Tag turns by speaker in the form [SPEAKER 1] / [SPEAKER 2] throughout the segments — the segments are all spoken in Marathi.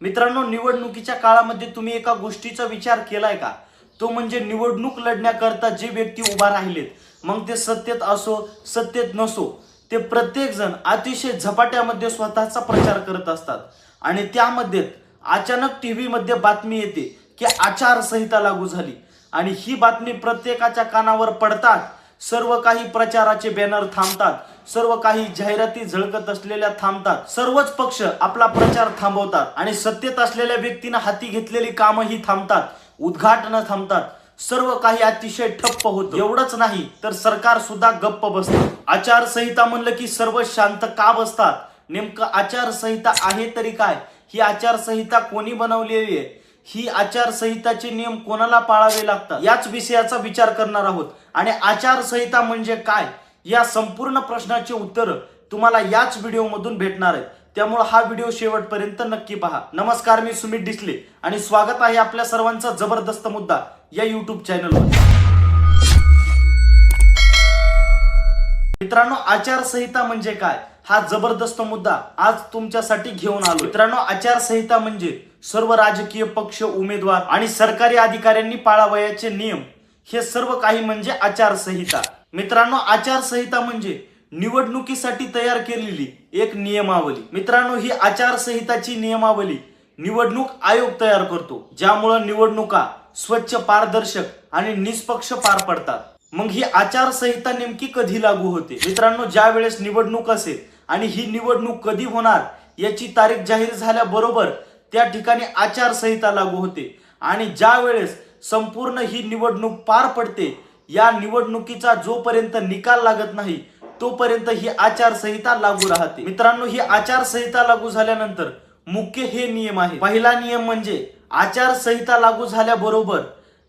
[SPEAKER 1] मित्रांनो निवडणुकीच्या काळामध्ये तुम्ही एका गोष्टीचा विचार केलाय का? तो म्हणजे निवडणूक लढण्याकरता जे व्यक्ती उभा राहिलेत मग ते सत्तेत असो सत्तेत नसो ते प्रत्येक जण अतिशय झपाट्यामध्ये स्वतःचा प्रचार करत असतात. आणि त्यामध्ये अचानक टी व्हीमध्ये बातमी येते की आचारसंहिता लागू झाली. आणि ही बातमी प्रत्येकाच्या कानावर पडतात सर्व काही प्रचाराचे बॅनर थांबतात. सर्व काही जाहिराती झळकत असलेल्या थांबतात. सर्वच पक्ष आपला प्रचार थांबवतात आणि सत्तेत असलेल्या व्यक्तीनं हाती घेतलेली कामंही थांबतात. उद्घाटनं थांबतात. सर्व काही अतिशय ठप्प होत. एवढंच नाही तर सरकार सुद्धा गप्प बसतं. आचारसंहिता म्हणलं की सर्व शांत का बसतात? नेमकं आचारसंहिता आहे तरी काय? ही आचारसंहिता कोणी बनवलेली आहे? ही आचारसंहिताचे नियम कोणाला पाळावे लागतात? याच विषयाचा विचार करणार आहोत. आणि आचारसंहिता म्हणजे काय? या संपूर्ण प्रश्नाचे उत्तर तुम्हाला याच व्हिडिओमधून भेटणार आहे त्यामुळे हा व्हिडिओ शेवटपर्यंत नक्की पहा. नमस्कार मी सुमित डिसले आणि स्वागत आहे आपल्या सर्वांचा जबरदस्त मुद्दा या युट्यूब चॅनलवर मित्रांनो आचारसंहिता म्हणजे काय? हा जबरदस्त मुद्दा आज तुमच्यासाठी घेऊन आलो मित्रांनो आचारसंहिता म्हणजे सर्व राजकीय पक्ष उमेदवार आणि सरकारी अधिकाऱ्यांनी पाळावयाचे नियम हे सर्व काही म्हणजे आचारसंहिता. मित्रांनो आचारसंहिता म्हणजे निवडणुकीसाठी तयार केलेली एक नियमावली. मित्रांनो ही आचारसंहिताची नियमावली निवडणूक आयोग तयार करतो ज्यामुळं निवडणुका स्वच्छ पारदर्शक आणि निष्पक्ष पार पडतात. मग ही आचारसंहिता नेमकी कधी लागू होते? मित्रांनो ज्या वेळेस निवडणूक असेल आणि ही निवडणूक कधी होणार याची तारीख जाहीर झाल्याबरोबर त्या ठिकाणी आचारसंहिता लागू होते. आणि ज्या वेळेस संपूर्ण ही निवडणूक पार पडते या निवडणुकीचा जोपर्यंत निकाल लागत नाही तोपर्यंत ही आचारसंहिता लागू राहते. मित्रांनो ही आचारसंहिता लागू झाल्यानंतर मुख्य हे नियम आहे पहिला नियम म्हणजे आचारसंहिता लागू झाल्याबरोबर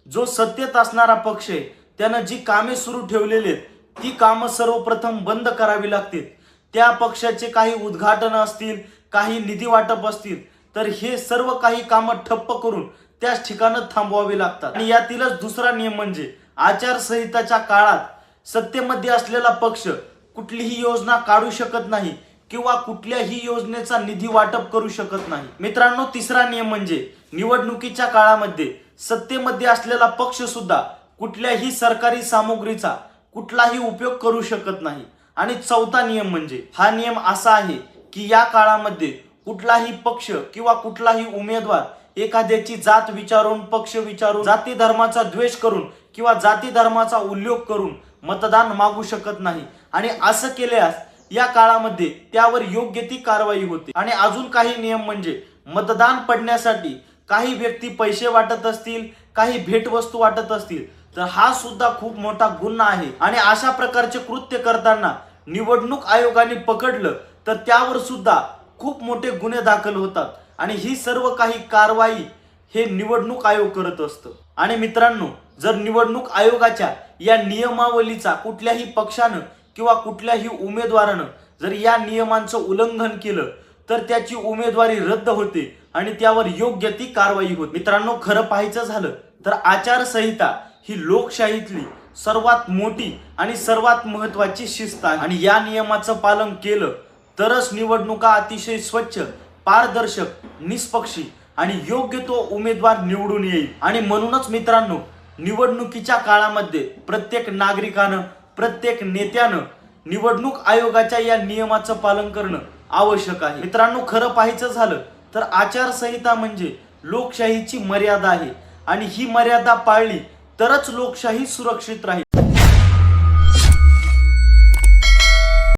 [SPEAKER 1] जो सत्तेत असणारा पक्ष आहे त्यानं जी कामे सुरू ठेवलेली आहेत ती कामं सर्वप्रथम बंद करावी लागतील. त्या पक्षाचे काही उद्घाटन असतील काही निधी वाटप असतील तर हे सर्व काही कामं ठप्प करून त्याच ठिकाणं थांबवावी लागतात. आणि यातीलच दुसरा नियम म्हणजे आचारसंहिताच्या काळात सत्तेमध्ये असलेला पक्ष कुठलीही योजना काढू शकत नाही किंवा कुठल्याही योजनेचा निधी वाटप करू शकत नाही. मित्रांनो तिसरा नियम म्हणजे निवडणुकीच्या काळामध्ये सत्तेमध्ये असलेला पक्ष सुद्धा कुठल्याही सरकारी सामुग्रीचा कुठलाही उपयोग करू शकत नाही. आणि चौथा नियम म्हणजे हा नियम असा आहे की या काळामध्ये कुठलाही पक्ष किंवा कुठलाही उमेदवार एखाद्याची जात विचारून पक्ष विचारून जाती धर्माचा द्वेष करून किंवा जाती धर्माचा उल्लेख करून मतदान मागू शकत नाही. आणि असं केल्यास या काळामध्ये त्यावर योग्य ती कारवाई होते. आणि अजून काही नियम म्हणजे मतदान पडण्यासाठी काही व्यक्ती पैसे वाटत असतील काही भेटवस्तू वाटत असतील तर हा सुद्धा खूप मोठा गुन्हा आहे. आणि अशा प्रकारचे कृत्य करताना निवडणूक आयोगाने पकडलं तर त्यावर सुद्धा खूप मोठे गुन्हे दाखल होतात आणि ही सर्व काही कारवाई हे निवडणूक आयोग करत असतं. आणि मित्रांनो जर निवडणूक आयोगाच्या या नियमावलीचा कुठल्याही पक्षानं किंवा कुठल्याही उमेदवारानं जर या नियमांचं उल्लंघन केलं तर त्याची उमेदवारी रद्द होते आणि त्यावर योग्य ती कारवाई होते. मित्रांनो खरं पाहायचं झालं तर आचारसंहिता ही लोकशाहीतली सर्वात मोठी आणि सर्वात महत्वाची शिस्त आहे. आणि या नियमाचं पालन केलं तरच निवडणुका अतिशय स्वच्छ पारदर्शक निष्पक्षी आणि योग्य तो उमेदवार निवडून येईल. आणि म्हणूनच मित्रांनो निवडणुकीच्या काळामध्ये प्रत्येक नागरिकानं प्रत्येक नेत्यानं निवडणूक आयोगाच्या या नियमाचं पालन करणं आवश्यक आहे. मित्रांनो खरं पाहायचं झालं तर आचारसंहिता म्हणजे लोकशाहीची मर्यादा आहे. आणि ही मर्यादा पाळली तरच लोकशाही सुरक्षित राहील.